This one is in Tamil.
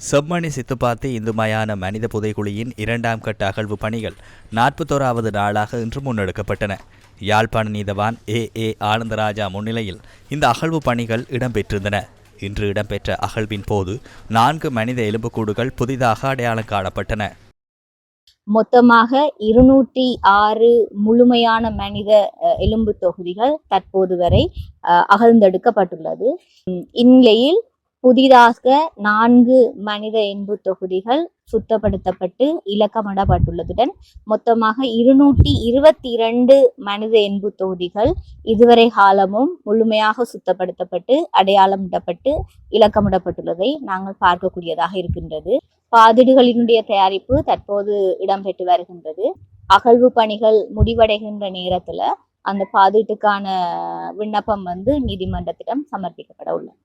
செம்மணி சித்துப்பாத்தி இந்துமயான மனித புதைகுழியின் இரண்டாம் கட்ட அகழ்வு பணிகள் நாற்பத்தோராவது நாளாக இன்று முன்னெடுக்கப்பட்டன. யாழ்ப்பாண நீதவான் ஏ. ஏ. ஆனந்தராஜா முன்னிலையில் இந்த அகழ்வு பணிகள் இடம்பெற்றிருந்தன. இன்று இடம்பெற்ற அகழ்வின் போது நான்கு மனித எலும்புக்கூடுகள் புதிதாக அடையாளம் காணப்பட்டன. மொத்தமாக இருநூற்றி ஆறு முழுமையான மனித எலும்பு தொகுதிகள் தற்போது வரை அகழ்ந்தெடுக்கப்பட்டுள்ளது. இந்நிலையில் புதிதாக நான்கு மனித இன்பு தொகுதிகள் சுத்தப்படுத்தப்பட்டு இலக்கமிடப்பட்டுள்ளதுடன் மொத்தமாக இருநூற்றி இருபத்தி இரண்டு மனித இன்பு தொகுதிகள் இதுவரை காலமும் முழுமையாக சுத்தப்படுத்தப்பட்டு அடையாளமிடப்பட்டு இலக்கமிடப்பட்டுள்ளதை நாங்கள் பார்க்கக்கூடியதாக இருக்கின்றது. பாதிடுகளினுடைய தயாரிப்பு தற்போது இடம்பெற்று வருகின்றது. அகழ்வு பணிகள் முடிவடைகின்ற நேரத்தில் அந்த பாதீட்டுக்கான விண்ணப்பம் வந்து நீதிமன்றத்திடம் சமர்ப்பிக்கப்பட உள்ளது.